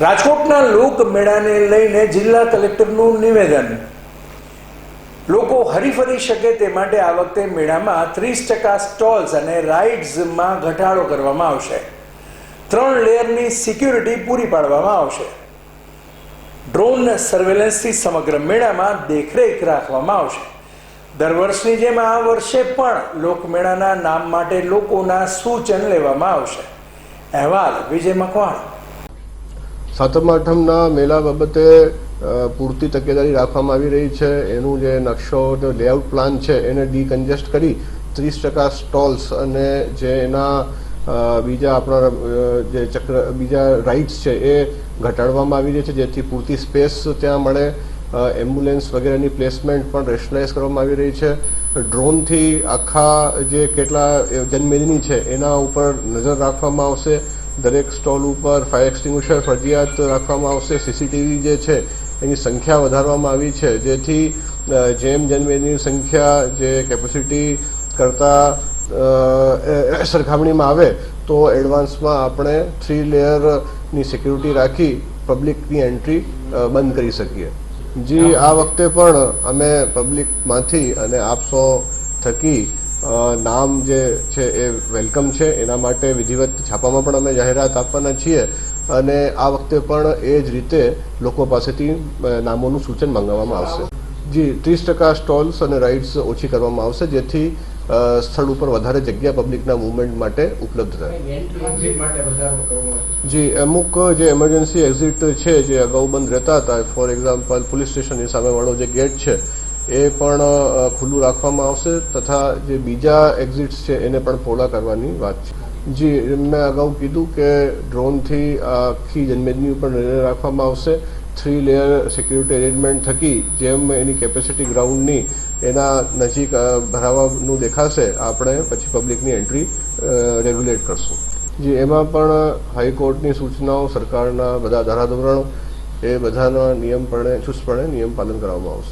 રાજકોટના લોકમેળાને લઈને જિલ્લા કલેક્ટરનું નિવેદન. લોકો હરીફરી શકે તે માટે આ વખતે મેળામાં ત્રીસ ટકા સ્ટોલ્સ અને રાઇડ્સમાં ઘટાડો કરવામાં આવશે. ત્રણ લેયરની સિક્યુરિટી પૂરી પાડવામાં આવશે. ડ્રોન સર્વેલન્સથી સમગ્ર મેળામાં દેખરેખ રાખવામાં આવશે. દર વર્ષની જેમ આ વર્ષે પણ લોકમેળાના નામ માટે લોકોના સૂચન લેવામાં આવશે. અહેવાલ વિજય મકવાણ. સાતમ આઠમના મેળા બાબતે પૂરતી તકેદારી રાખવામાં આવી રહી છે. એનું જે નકશો લેઆઉટ પ્લાન છે, એને ડીકન્જેસ્ટ કરી ત્રીસ ટકા સ્ટોલ્સ અને જે એના બીજા આપણા જે ચક્ર, બીજા રાઇડ્સ છે એ ઘટાડવામાં આવી રહી છે, જેથી પૂરતી સ્પેસ ત્યાં મળે. એમ્બ્યુલન્સ વગેરેની પ્લેસમેન્ટ પણ રેશનલાઇઝ કરવામાં આવી રહી છે. ડ્રોનથી આખા જે કેટલા જનમેદની છે, એના ઉપર નજર રાખવામાં આવશે. દરેક સ્ટોલ ઉપર ફાયર એક્સટિંગ્વિશર ફરજિયાત રાખવામાં આવશે. સીસીટીવી જે છે, એની સંખ્યા વધારવામાં આવી છે. જેથી જેમ જનમેદની સંખ્યા જે કેપેસિટી કરતાં સરખામણીમાં આવે, તો એડવાન્સમાં આપણે થ્રી લેયરની સિક્યુરિટી રાખી પબ્લિકની એન્ટ્રી બંધ કરી શકીએ. જી, આ વખતે પણ અમે પબ્લિકમાંથી અને આપસો થકી નામ જે છે એ વેલકમ છે. એના માટે વિધિવત છાપામાં પણ અમે જાહેરાત આપવાના છીએ અને આ વખતે પણ એ જ રીતે લોકો પાસેથી નામોનું સૂચન મંગાવવામાં આવશે. જી, ત્રીસ ટકા સ્ટોલ્સ અને રાઇડ્સ ઓછી કરવામાં આવશે, જેથી સ્થળ ઉપર વધારે જગ્યા પબ્લિકના મુવમેન્ટ માટે ઉપલબ્ધ થાય જી, અમુક જે એમરજન્સી એક્ઝિટ છે, જે અગાઉ બંધ રહેતા હતા ફોર એક્ઝામ્પલ પોલીસ સ્ટેશનની સામેવાળો જે ગેટ છે એ પણ ખુલ્લું રાખવામાં આવશે તથા જે બીજા એક્ઝિટ્સ છે એને પણ પહોળા કરવાની વાત છે. જી મેં અગાઉ કીધું કે ડ્રોનથી આખી જનમેદની ઉપર નજર રાખવામાં આવશે. થ્રી લેયર સિક્યુરિટી એરેન્જમેન્ટ થકી જેમ એની કેપેસિટી ગ્રાઉન્ડની એના નજીક ભરાવાનું દેખાશે, આપણે પછી પબ્લિકની એન્ટ્રી રેગ્યુલેટ કરશું. જી એમાં પણ હાઈકોર્ટની સૂચનાઓ, સરકારના બધા ધારાધોરણો, એ બધાના નિયમપણે, ચુસ્તપણે નિયમ પાલન કરવામાં આવશે.